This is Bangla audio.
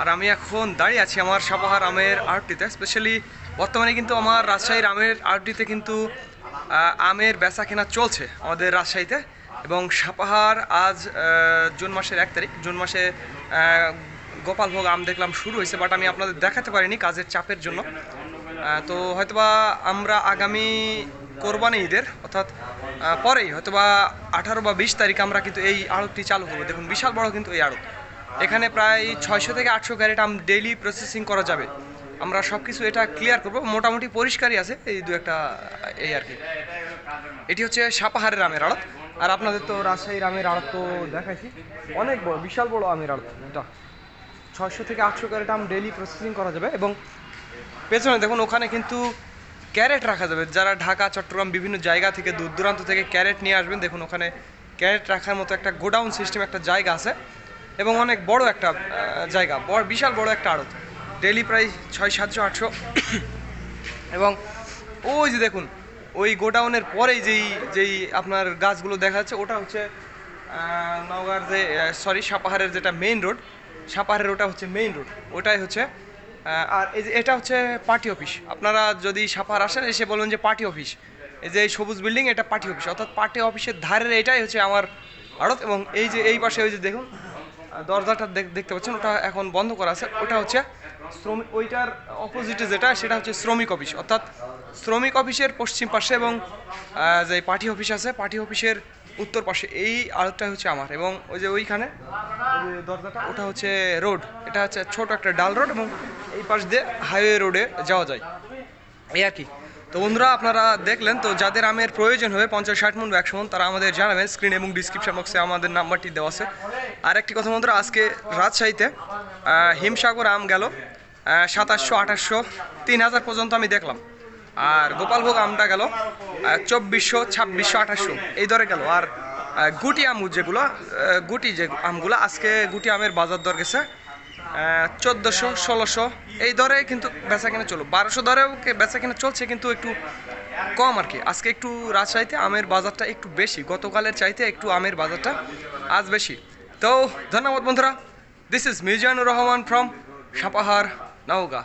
আর আমি এখন দাঁড়িয়ে আছি আমার সাপাহার আমের আড়টিতে স্পেশালি বর্তমানে কিন্তু আমার রাজশাহীর আমের আড়টিতে কিন্তু আমের বেচা কেনা চলছে আমাদের রাজশাহীতে। এবং সাপাহার আজ জুন মাসের এক তারিখ, জুন মাসে গোপালভোগ আম দেখলাম শুরু হয়েছে বাট আমি আপনাদের দেখাতে পারিনি কাজের চাপের জন্য। তো হয়তোবা আমরা আগামী কোরবানি ঈদের, অর্থাৎ পরেই হয়তোবা আঠারো বা বিশ তারিখ আমরা কিন্তু এই আড়তটি চালু করব। দেখুন, বিশাল বড় কিন্তু এই আড়ত এখানে প্রায় ছয়শো থেকে আটশো ক্যারেট আম ডেইলি প্রসেসিং করা যাবে। আমরা সব কিছু এটা ক্লিয়ার করব। মোটামুটি পরিষ্কারই আছে এই দু একটা, এই আর কি। এটি হচ্ছে সাপাহারের আমের আড়ত। আর আপনাদের তো রাজশাহীর আমের আড়ত তো দেখাইছি। অনেক বড়, বিশাল বড় আমের আড়ত এটা। ছয়শো থেকে আটশো ক্যারেট আম ডেইলি প্রসেসিং করা যাবে এবং পেছনে দেখুন, ওখানে কিন্তু ক্যারেট রাখা যাবে। যারা ঢাকা, চট্টগ্রাম বিভিন্ন জায়গা থেকে দূর দূরান্ত থেকে ক্যারেট নিয়ে আসবেন, দেখুন ওখানে ক্যারেট রাখার মতো একটা গোডাউন সিস্টেম একটা জায়গা আছে। এবং অনেক বড় একটা জায়গা, বড়, বিশাল বড় একটা আড়ত। ডেলি প্রায় ছয়, সাতশো, আটশো। এবং ওই যে দেখুন, ওই গোডাউনের পরেই যেই যেই আপনার গাছগুলো দেখা যাচ্ছে, ওটা হচ্ছে নওগাঁর যে সরি সাপাহারের যেটা মেইন রোড সাপাহারের ওটা হচ্ছে মেইন রোড ওটাই হচ্ছে আর এই যে এটা হচ্ছে পার্টি অফিস আপনারা যদি সাপাহার আসেন, এসে বলুন যে পার্টি অফিস এই যে সবুজ বিল্ডিং এটা পার্টি অফিস অর্থাৎ পার্টি অফিসের ধারের এটাই হচ্ছে আমার আড়ত এবং এই যে, এই পাশে ওই যে দেখুন দরজাটা দেখ- দেখতে পাচ্ছেন, ওটা এখন বন্ধ করা আছে। ওটা হচ্ছে শ্রমিক ওইটার অপোজিটে যেটা, সেটা হচ্ছে শ্রমিক অফিস। অর্থাৎ শ্রমিক অফিসের পশ্চিম পাশে এবং যে পার্টি অফিস আছে, পার্টি অফিসের উত্তর পাশে, এই আড়তটা হচ্ছে আমার। এবং ওই যে ওইখানে দরজাটা, ওটা হচ্ছে রোড। এটা হচ্ছে ছোট একটা ডাল রোড এবং এই পাশ দিয়ে হাইওয়ে রোডে যাওয়া যায়। এই আর কি। তো বন্ধুরা, আপনারা দেখলেন তো, যাদের আমের প্রয়োজন হবে পঞ্চাশ ষাট মন একশো মন তারা আমাদের জানাবেন স্ক্রিন এবং ডিসক্রিপশন বক্সে আমাদের নাম্বারটি দেওয়া আছে। আর একটি কথা বন্ধুরা, আজকে রাজশাহীতে হিমসাগর আম গেল সাতাশশো, আঠাশশো, তিন হাজার পর্যন্ত আমি দেখলাম। আর গোপালভোগ আমটা গেল চব্বিশশো, ছাব্বিশশো, আঠাশশো, এই দরে গেল। আর গুটি আম যেগুলো গুটি যে আমগুলো, আজকে গুটি আমের বাজার দর গেছে চোদ্দোশো, ষোলোশো, এই দরে কিন্তু বেচা কিনা চলো বারোশো দরেও বেচা কিনা চলছে কিন্তু একটু কম আর কি। আজকে একটু রাজশাহীতে আমের বাজারটা একটু বেশি, গতকালের চাইতে একটু আমের বাজারটা আজ বেশি। তো ধন্যবাদ বন্ধুরা this is Mizanur Rahman from Sapahar, Naogaon.